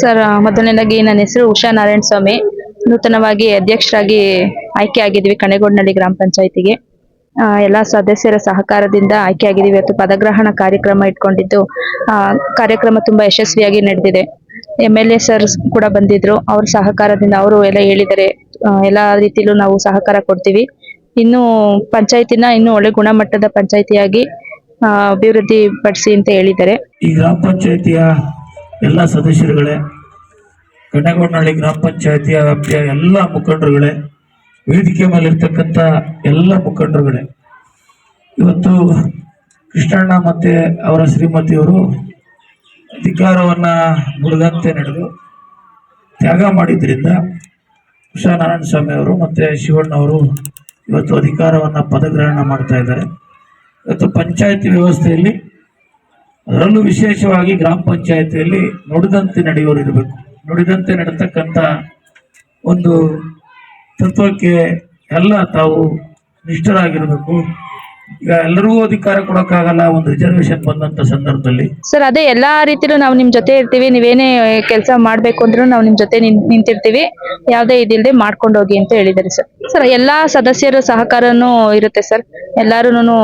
Sir ಮೊದಲನೇದಾಗಿ ನನ್ನ ಹೆಸರು ಉಷಾ ನಾರಾಯಣ ಸ್ವಾಮಿ. ನೂತನವಾಗಿ ಅಧ್ಯಕ್ಷರಾಗಿ ಆಯ್ಕೆ ಆಗಿದ್ದೀವಿ ಕಣೆಗೋಡ್ನಳ್ಳಿ ಗ್ರಾಮ ಪಂಚಾಯತಿಗೆ. ಎಲ್ಲ ಸದಸ್ಯರ ಸಹಕಾರದಿಂದ ಆಯ್ಕೆ ಆಗಿದ್ದೀವಿ. ಇವತ್ತು ಪದಗ್ರಹಣ ಕಾರ್ಯಕ್ರಮ ಇಟ್ಕೊಂಡಿದ್ದು ಕಾರ್ಯಕ್ರಮ ತುಂಬಾ ಯಶಸ್ವಿಯಾಗಿ ನಡೆದಿದೆ. ಎಂ ಎಲ್ ಎ ಸರ್ ಕೂಡ ಬಂದಿದ್ರು. ಅವ್ರ ಸಹಕಾರದಿಂದ ಅವರು ಎಲ್ಲ ಹೇಳಿದರೆ ಎಲ್ಲ ರೀತಿಲೂ ನಾವು ಸಹಕಾರ ಕೊಡ್ತೀವಿ. ಇನ್ನು ಪಂಚಾಯತಿನ ಇನ್ನು ಒಳ್ಳೆ ಗುಣಮಟ್ಟದ ಪಂಚಾಯತಿಯಾಗಿ ಅಭಿವೃದ್ಧಿ ಪಡಿಸಿ ಅಂತ ಹೇಳಿದ್ದಾರೆ ಈ ಗ್ರಾಮ ಪಂಚಾಯತಿಯ ಎಲ್ಲ ಸದಸ್ಯರುಗಳೇ ಕಣ್ಣಗೋಡ್ನಹಳ್ಳಿ ಗ್ರಾಮ ಪಂಚಾಯತಿಯ ವ್ಯಾಪ್ತಿಯ ಎಲ್ಲ ಮುಖಂಡರುಗಳೇ, ವೇದಿಕೆ ಮೇಲಿರ್ತಕ್ಕಂಥ ಎಲ್ಲ ಮುಖಂಡರುಗಳೇ. ಇವತ್ತು ಕೃಷ್ಣಣ್ಣ ಮತ್ತೆ ಅವರ ಶ್ರೀಮತಿಯವರು ಅಧಿಕಾರವನ್ನು ಮುಳುಗಂತೆ ನಡೆದು ತ್ಯಾಗ ಮಾಡಿದ್ರಿಂದ ಉಷಾ ನಾರಾಯಣ ಸ್ವಾಮಿ ಅವರು ಮತ್ತೆ ಶಿವಣ್ಣವರು ಇವತ್ತು ಅಧಿಕಾರವನ್ನ ಪದಗ್ರಹಣ ಮಾಡ್ತಾ ಇದ್ದಾರೆ. ಇವತ್ತು ಪಂಚಾಯತಿ ವ್ಯವಸ್ಥೆಯಲ್ಲಿ ಅದರಲ್ಲೂ ವಿಶೇಷವಾಗಿ ಗ್ರಾಮ ಪಂಚಾಯತಿಯಲ್ಲಿ ನುಡಿದಂತೆ ನಡೆಯೋರು ಇರಬೇಕು ನುಡಿದಂತೆ ನಡತಕ್ಕಂಥ ಒಂದು ತತ್ವಕ್ಕೆ ಎಲ್ಲ ತಾವು ನಿಷ್ಠರಾಗಿರ್ಬೇಕು. ಈಗ ಎಲ್ಲರಿಗೂ ಅಧಿಕಾರ ಕೊಡಕ್ಕಾಗಲ್ಲ ಒಂದು ರಿಸರ್ವೇಶನ್ ಬಂದಂತ ಸಂದರ್ಭದಲ್ಲಿ. ಸರ್ ಅದೇ ಎಲ್ಲಾ ರೀತಿಲೂ ನಾವು ನಿಮ್ ಜೊತೆ ಇರ್ತೀವಿ. ನೀವೇನೇ ಕೆಲಸ ಮಾಡ್ಬೇಕು ಅಂದ್ರೂ ನಾವು ನಿಮ್ ಜೊತೆ ನಿಂತಿರ್ತೀವಿ. ಯಾವ್ದೇ ಇದಿಲ್ದೆ ಮಾಡ್ಕೊಂಡು ಹೋಗಿ ಅಂತ ಹೇಳಿದಾರೆ ಸರ್ ಸರ್ ಎಲ್ಲಾ ಸದಸ್ಯರ ಸಹಕಾರನೂ ಇರುತ್ತೆ ಸರ್ ಎಲ್ಲಾರುನು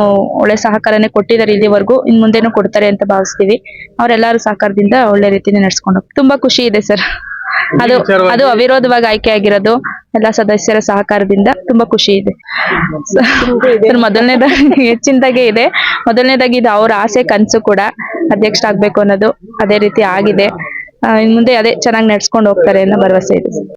ಒಳ್ಳೆ ಸಹಕಾರನೇ ಕೊಟ್ಟಿದ್ದಾರೆ ಇಲ್ಲಿವರೆಗೂ. ಇನ್ ಮುಂದೆನೂ ಕೊಡ್ತಾರೆ ಅಂತ ಭಾವಿಸ್ತೀವಿ. ಅವ್ರೆಲ್ಲಾರು ಸಹಕಾರದಿಂದ ಒಳ್ಳೆ ರೀತಿನೇ ನಡ್ಸ್ಕೊಂಡು ತುಂಬಾ ಖುಷಿ ಇದೆ ಸರ್ ಅದು ಅದು ಅವಿರೋಧವಾಗಿ ಆಯ್ಕೆ ಆಗಿರೋದು. ಎಲ್ಲಾ ಸದಸ್ಯರ ಸಹಕಾರದಿಂದ ತುಂಬಾ ಖುಷಿ ಇದೆ. ಮೊದಲನೇದಾಗಿ ಹೆಚ್ಚಿನದಾಗೆ ಇದೆ. ಮೊದಲನೇದಾಗಿ ಇದು ಅವ್ರ ಆಸೆ, ಕನಸು ಕೂಡ ಅಧ್ಯಕ್ಷರಾಗ್ಬೇಕು ಅನ್ನೋದು ಅದೇ ರೀತಿ ಆಗಿದೆ. ಇನ್ ಮುಂದೆ ಅದೇ ಚೆನ್ನಾಗಿ ನಡ್ಸ್ಕೊಂಡು ಹೋಗ್ತಾರೆ ಅನ್ನೋ ಭರವಸೆ ಇದೆ.